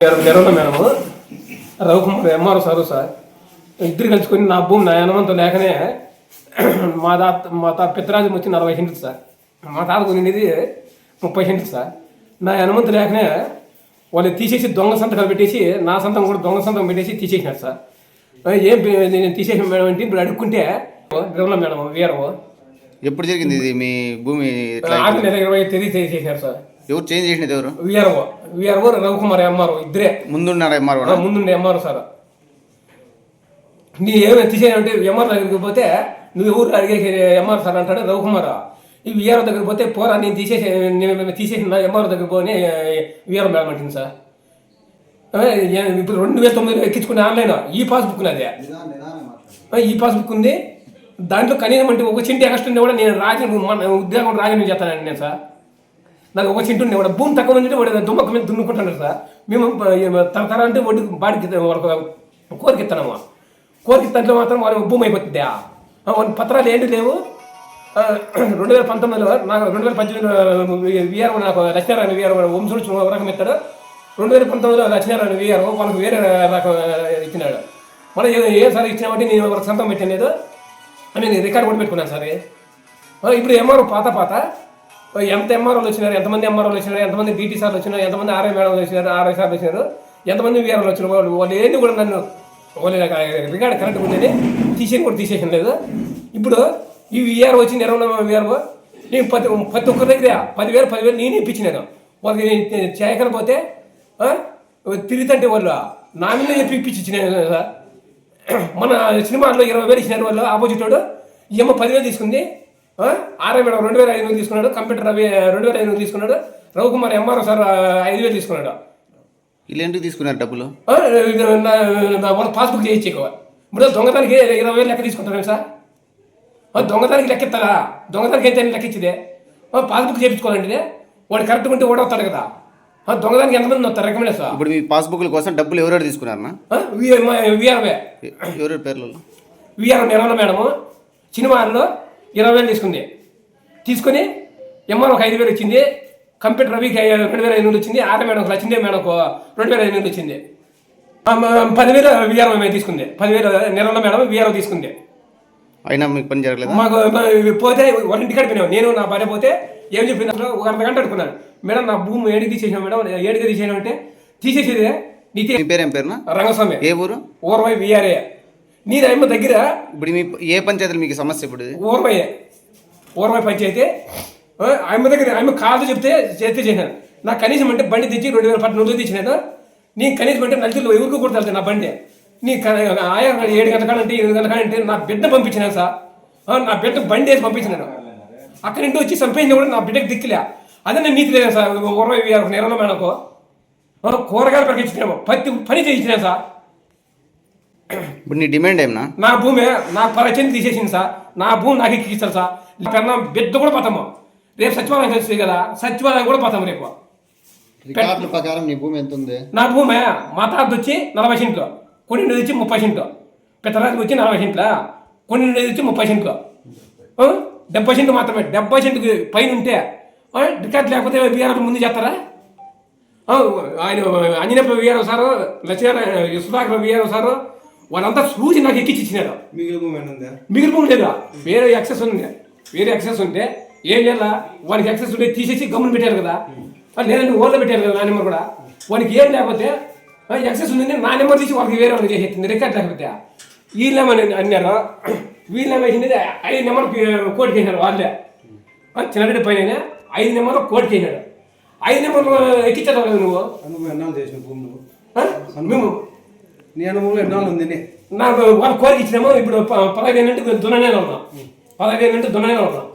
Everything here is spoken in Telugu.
గెరవల madam Ravikumar MRO sir sir. ఇద్దరు కలుసుకొని నా భూమి నా అనుమంతం లేకనే మా తాత మా తా పిత్తరాజు వచ్చి నలభై సెంట్లు సార్. మా తాత కొనిది ముప్పై సెంట్లు సార్. నా అనుమంత లేకనే వాళ్ళు తీసేసి దొంగ సంతకాలు పెట్టేసి నా సంతకం కూడా దొంగ సంతకం పెట్టేసి తీసేసినారు సార్. ఏం నేను తీసేసిన మేడం అంటే ఇప్పుడు అడుక్కుంటే గెరవల మేడం వీరము ఎప్పుడు జరిగింది ఇది మీ భూమి ఎట్లా ఆరు నెల ఇరవై తేదీ చేసేసారు సార్. ఎవరు చేంజ్ చేసినది ఎవరు? వీఆర్ఓ. వీఆర్ఓ రవికుమార్ ఎంఆర్ఓ ఇద్దరే. ముందున్నారా ఎంఆర్ ఆ, ముందుండే ఎంఆర్ఓ సార్. నీ ఏమైనా తీసేయంటే ఎంఆర్ దగ్గరికి పోతే నువ్వు ఎవరు అడిగే ఎంఆర్ సార్ అంటాడు రవికుమార్ ఈ విఆర్ఓ దగ్గరికి పోతే పోరా నేను తీసేసి నేను తీసేసిన ఎంఆర్ దగ్గర పోని విఆర్ఓ మేడం అంటుంది సార్. ఇప్పుడు రెండు వేల తొమ్మిదిలో ఎక్కించుకునే ఆన్లైన్ ఈ పాస్బుక్ నాది. ఆ, ఈ పాస్బుక్ ఉంది. దాంట్లో కనీసం అంటే ఒక చింటి ఎక్స్ట్రా ఉండే కూడా నేను రాజు మన ఉద్యోగం రాజీనామా చేస్తానండి నేను సార్. నాకు ఒక చింటి ఉండే కూడా. భూమి తక్కువ ఉంటే వాడు దుమ్మక మీద దున్నుకుంటున్నారు సార్. మేము తరతర అంటే ఒడ్డు బాడికి వాళ్ళకి కోరిక ఇస్తానమ్మా మాత్రం వాళ్ళ భూమి అయిపోతుంది? వాళ్ళ పత్రాలు ఏంటి లేవు? రెండు వేల పంతొమ్మిదిలో నాకు రెండు వేల పద్దెనిమిది విఆర్ నాకు లక్ష్మీనారాయణ విఆర్ వంశుడు రకం ఇస్తాడు. రెండు వేల పంతొమ్మిదిలో లక్ష్మీనారాయణ విఆర్ వాళ్ళకి వేరే రకం ఇచ్చినాడు. మళ్ళీ ఏ- సార్ సార్ ఇచ్చినామంటే నేను ఒక సంతం పెట్టలేదు. అని నేను రికార్డ్ కూడా పెట్టుకున్నాను సార్. ఇప్పుడు ఎంఆర్ఓ పాత పాత. ఎంత ఎంఆర్ఓలు వచ్చినారు ఎంతమంది ఎంఆర్ఓలు వచ్చినారు ఎంతమంది డీటీ సార్లు వచ్చినారు ఎంతమంది ఆర్ఐ మేడంలు వచ్చినారు ఆర్ఐ సార్లు వచ్చినారు ఎంతమంది వీఆర్ఓలు వచ్చినారు వాళ్ళు వాళ్ళు ఏంటి కూడా నన్ను వాళ్ళు రికార్డ్ కరెక్ట్ ఉండేది తీసేసి కూడా తీసేసిన లేదు. ఇప్పుడు ఈ వీఆర్ వచ్చి నిర్వహణ వీఆర్ఓ నేను ప్రతి ప్రతి ఒక్కరి దగ్గర పదివేలు పదివేలు నేను ఇప్పించినాను. వాళ్ళకి చేయకపోతే ఆ, వాళ్ళు నా మీద చెప్పి ఇప్పించినాను సార్. మన సినిమాలో ఇరవై వేలు ఇచ్చినారు వాళ్ళు ఆపోజిట్ వాడు ఈ అమ్మ పదివేలు తీసుకుంది? ఆర్ఐ మేడం రెండు వేల ఐదు వందలు తీసుకున్నాడు. కంప్యూటర్ రవి రెండు వేల ఐదు వందలు తీసుకున్నాడు. రవికుమార్ ఎంఆర్ఓ సార్ ఐదు వేలు తీసుకున్నాడు. వీళ్ళు ఎందుకు తీసుకున్నారు డబ్బులు? పాస్బుక్ చేయించి ఎక్కువ ఇప్పుడు దొంగతనానికి ఇరవై వేలు లెక్క తీసుకుంటారు సార్ దొంగతనానికి లెక్క ఇస్తారా? దొంగతనానికి అయితే లెక్క ఇచ్చిదే. పాస్బుక్ చేయించుకోవాలంటే వాడు కరెక్ట్గా ఉంటే ఓడి వస్తాడు కదా. ఆ, దొంగతనానికి ఎంతమంది వస్తారు రికమెండ్ సార్ ఇప్పుడు మీ పాస్బుక్ల కోసం డబ్బులు ఎవరెవరు తీసుకున్నారన్నా? విఆర్వే ఎవరెవరి పేర్లలో? VR Nirmala madam? సినిమాల్లో ఇరవై వేలు తీసుకుంది. తీసుకుని ఎంఆర్ ఒక ఐదు వేలు ఇచ్చింది. కంప్యూటర్ రవికి రెండు వేల ఐదు వందలు వచ్చింది. ఆర్ఏ మేడం లక్ష్మీ మేడంకు రెండు వేల ఐదు వందలు వచ్చింది పదివేలు విఆర్ మేము తీసుకుంది. పదివేలు నిర్మల మేడం విఆర్ తీసుకుంది. అయినా మీకు పని జరగలేదా? మాకు పోతే వాళ్ళ ఇంటికాడ నేను నా భార్య పోతే ఏం చెప్పిన? ఒక అర్ధ గంట అడుకున్నాను మేడం నా భూమి ఏడికి తీసేసాం మేడం? ఏడికి తీసేసాం అంటే తీసేసేది మీ పేరు ఏం పేరునా? రంగస్వామి. ఏ ఊరు? ఓర్వై విఆర్ఏ. నేను అమ్మ దగ్గర ఇప్పుడు మీ ఏ పంచాయతీలో మీకు సమస్య ఇప్పుడు? ఊరమయ్య ఊరమయ్య పంచాయతీ. ఆమె దగ్గర ఆమె కాదు చెప్తే చేస్తే చేశాను నాకు కనీసం అంటే బండి తెచ్చి రెండు వేల పద్నాలుగు తెచ్చినాను నీ కనీసం అంటే నలుగురు ఎవరికి కూడా నా బండి? నీ ఆయా ఏడు గంటల కాడంటే ఎనిమిది గంటల కాడంటే నా బిడ్డ పంపించినాను సార్. నా బిడ్డ బండి వేసి పంపించినాను అక్కడి నుండి వచ్చి చంపేసిన కూడా నా బిడ్డకి దిక్కులే. అదే నేను నీతి లేదు సార్ ఊరమై నెలలో మేడకు ఆ, కూరగాయలు ప్రకటించినాము పత్తి పని చేయించినాను సార్. ఇప్పుడు నీ డిమాండ్ ఏమన్నా? నా భూమి నాకు పరచని తీసేసింది సార్. నా భూమి నాకు ఎక్కిస్తారు సార్. పెన్న బిడ్డ కూడా పోతాము రేపు సచివాలయం కలిసి కదా సచివాలయం కూడా పోతాము రేపు. రికార్డుల ప్రకారం నీ భూమి ఎంత ఉంది? నా భూమి మా తాత వచ్చి నలభై సెంట్లు కొన్ని వచ్చి ముప్పై సెంట్లు పిత్తరాజుకి వచ్చి నలభై సెంట్ల కొన్ని వచ్చి ముప్పై సెంట్లు? డెబ్బై సెంట్లు మాత్రమే. డెబ్బై సెంటుకి పైన ఉంటే రికార్డు లేకపోతే బీఆర్ ముందు చేస్తారా? ఆయన Anjaneya VR sir Lakshmi Sudhakar VR sir వాళ్ళంతా చూసి నాకు ఎక్కించి ఇచ్చినారు. మిగిలి భూమి లేదా? వేరే యాక్సెస్ ఉంది వేరే యాక్సెస్ ఉంటే ఏం చేయాలా? వానికి యాక్సెస్ ఉంటే తీసేసి గమ్మున పెట్టారు కదా. లేదంటే ఓన్లో పెట్టారు కదా నా నెంబర్ కూడా. వానికి ఏం లేకపోతే యాక్సెస్ ఉంది నా నెంబర్ తీసి వాళ్ళకి వేరే వాళ్ళకి చేసేస్తుంది రికార్డ్ లేకపోతే. వీళ్ళేమని అన్నారు? వీళ్ళేమో వేసింది ఐదు నెంబర్ కోటి చేసినారు వాళ్ళే. ఆ, చిన్నరెడ్డి పైన ఐదు నెంబర్ కోటి చేసినాడు. ఐదు నెంబర్లు ఎక్కించారు కదా నువ్వు? అనుభవం ఎన్నాళ్ళు చేసిన భూమి నువ్వు? మేము? నీ అనుభవంలో ఎన్నాళ్ళు ఉంది? నాకు వాళ్ళ కోరిక ఇచ్చినామో ఇప్పుడు పదహైదు నుండి దున్ననే ఉన్నాం. పదహైదు నుండి దున్ననే ఉన్నాం.